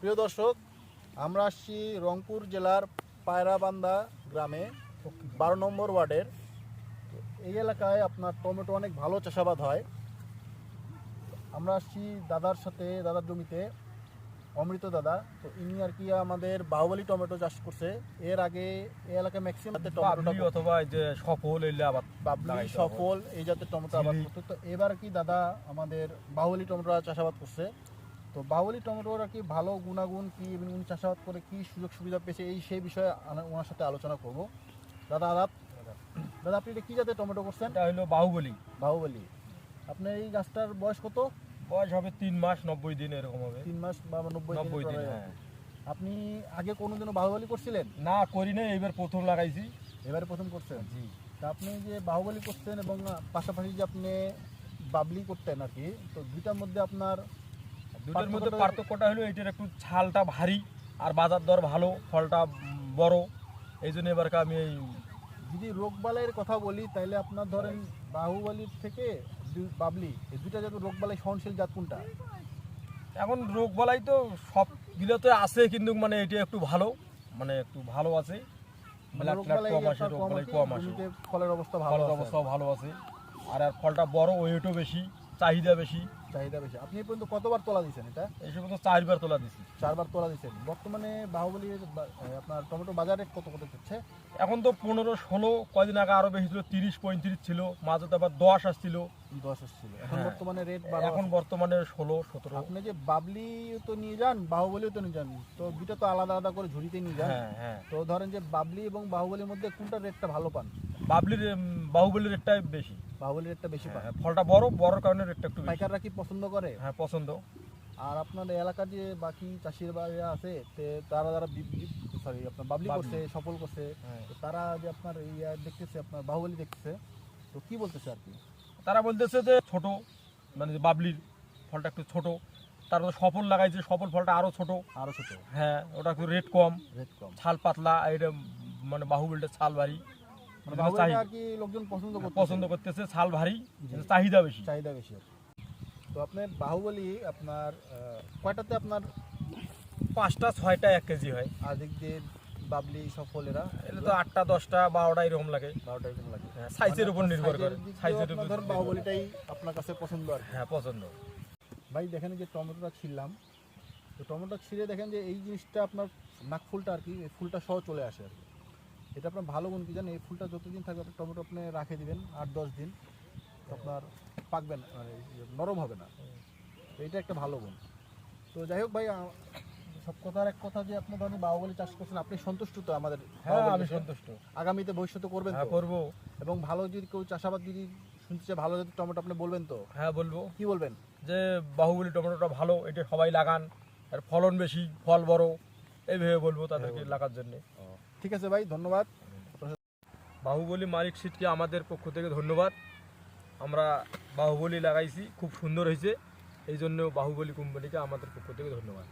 প্রিয় দর্শক আমরা আসছি রংপুর জেলার পায়রাবান্দা গ্রামে বারো নম্বর ওয়ার্ডের। এই এলাকায় আপনার টমেটো অনেক ভালো চাষাবাদ হয়। আমরা আসছি দাদার সাথে দাদার জমিতে অমৃত দাদা। তো ইনি আর কি আমাদের বাহুবলী টমেটো চাষ করছে। এর আগে এই এলাকায় ম্যাক্সিমাম পাবলি অথবা যে সফল এলে আবার সফল এই জাতের টমেটো আবাদ। করতে। তো এবার কি দাদা আমাদের বাহুবলী টমেটো চাষাবাদ করছে। তো বাহুবলী টমেটোর আর কি ভালো গুণাগুণ কি এবং উনি চাষাবাদ করে কি সুযোগ সুবিধা পেয়েছে এই সেই বিষয়ে ওনার সাথে আলোচনা করব। দাদা আদাব দাদা আপনি এটা কি জাতের টমেটো করছেন? এটা হলো বাহুবলী। বাহুবলী। আপনার এই গাছটার বয়স কত? বয়স হবে তিন মাস নব্বই দিন এরকম হবে। তিন মাস বা নব্বই নব্বই দিন হ্যাঁ। আপনি আগে কোনোদিনও বাহুবলি করছিলেন? না করি না এবার প্রথম লাগাইছি। এবারে প্রথম করছেন? জি। তা আপনি যে বাহুবলি করছেন এবং পাশাপাশি যে আপনি বাবলি করতেন আর কি তো দুইটার মধ্যে আপনার দুটোর মধ্যে পার্থক্যটা- হলো এটার একটু ছালটা ভারী আর বাজার দর ভালো ফলটা বড়। এই জন্য এবারকে আমি এই যদি রোগবালাইয়ের কথা বলি তাহলে আপনার ধরেন বাহুবলীর থেকে বাবলি এই দুইটা জাত রোগবালাই সহনশীল জাত কোনটা? এখন রোগ বলাই তো সব গুলোতে আছে কিন্তু মানে এটা একটু ভালো মানে একটু ভালো আছে। ফলের অবস্থা ভালো। অবস্থাও ভালো আছে। আর আর ফলটা বড় ওয়েটও বেশি চাহিদা বেশি। চাহিদা বেশি। আপনি পর্যন্ত কতবার তোলা দিয়েছেন এটা? এই সময় তো চারবার তোলা দিছি চারবার তোলা দিয়েছেন। বর্তমানে বাহুবলীর আপনার টমেটো বাজারে কত কত হচ্ছে এখন তো পনেরো ষোলো কয়দিন আগে আরও বেশি ছিল তিরিশ পঁয়ত্রিশ ছিল মাঝে তো আবার দশ আসছিল। দশ আসছিল। এখন হ্যাঁ। বর্তমানে রেট এখন বর্তমানে ষোলো সতেরো। আপনি যে বাবলি তো নিয়ে যান বাহুবলীও তো নিয়ে যান তো দুইটা তো আলাদা আলাদা করে ঝুড়িতে নিয়ে যান। হ্যাঁ হ্যাঁ। তো ধরেন যে বাবলি এবং বাহুবলির মধ্যে কোনটা রেটটা ভালো পান? বাবলির বাহুবলির রেটটাই বেশি। বাহুবলীর রেটটা বেশি হ্যাঁ, ফলটা বড় বড় কারণে রেটটা একটু পাইকাররা কি পছন্দ করে? হ্যাঁ পছন্দ। আর আপনার এলাকার যে বাকি চাষির বাড়িরা আছে তে তারা যারা সরি আপনার বাবলি। করছে সফল করছে হ্যাঁ। তারা যে আপনার ইয়া দেখতেছে আপনার বাহুবলী দেখতেছে তো কি বলতেছে আর কি? তারা বলতেছে যে ছোট মানে যে বাবলির ফলটা একটু ছোট তারপর সফল লাগাইছে সফল ফলটা আরও ছোট। আরও ছোট। হ্যাঁ ওটা একটু রেট কম। রেট কম। ছাল পাতলা এটা মানে বাহুবলটা ছাল ভারী আর কি লোকজন পছন্দ পছন্দ করতেছে ছাল ভারী চাহিদা বেশি। চাহিদা বেশি তো আপনার বাহুবলী আপনার কয়টাতে আপনার পাঁচটা ছয়টা এক কেজি হয়। আদিক দিয়ে বাবলি সফলেরা এটা তো আটটা দশটা বারোটা এরকম লাগে। বারোটা এরকম লাগে। হ্যাঁ, সাইজের উপর মানে নির্ভর করে। সাইজের উপর ধরেন বাহুবলীটাই আপনার কাছে পছন্দ আর হ্যাঁ পছন্দ। ভাই দেখেন যে টমেটোটা ছিললাম তো টমেটো ছিঁড়ে দেখেন যে এই জিনিসটা আপনার নাক ফুলটা আর কি ফুলটা সহ চলে আসে আর কি। এটা আপনার ভালো গুণ কি জানেন? এই ফুলটা যতদিন থাকবে আপনি টমেটো আপনি রাখে দিবেন আট দশ দিন আপনার পাকবে না মানে নরম হবে না। তো এটা একটা ভালো গুণ। তো যাই হোক ভাই সব কথার এক কথা যে আপনি ধরেন বাহুবলী চাষ করছেন আপনি সন্তুষ্ট তো আমাদের হ্যাঁ আমি সন্তুষ্ট। আগামীতে ভবিষ্যতে করবেন হ্যাঁ তো? করব। এবং ভালো যদি কেউ চাষাবাদ যদি শুনতে চায় ভালো যদি টমেটো আপনি বলবেন তো? হ্যাঁ বলব। কি বলবেন? যে বাহুবলী টমেটোটা ভালো এটা সবাই লাগান। আর ফলন বেশি ফল বড় এইভাবে বলব তাদেরকে বলব। লাগার জন্য। ঠিক আছে ভাই, ধন্যবাদ। বাহুবলী মালিক সিটকে আমাদের পক্ষ থেকে ধন্যবাদ। আমরা বাহুবলী লাগাইছি, খুব সুন্দর হয়েছে। এই জন্য বাহুবলী কোম্পানিকে আমাদের পক্ষ থেকে ধন্যবাদ।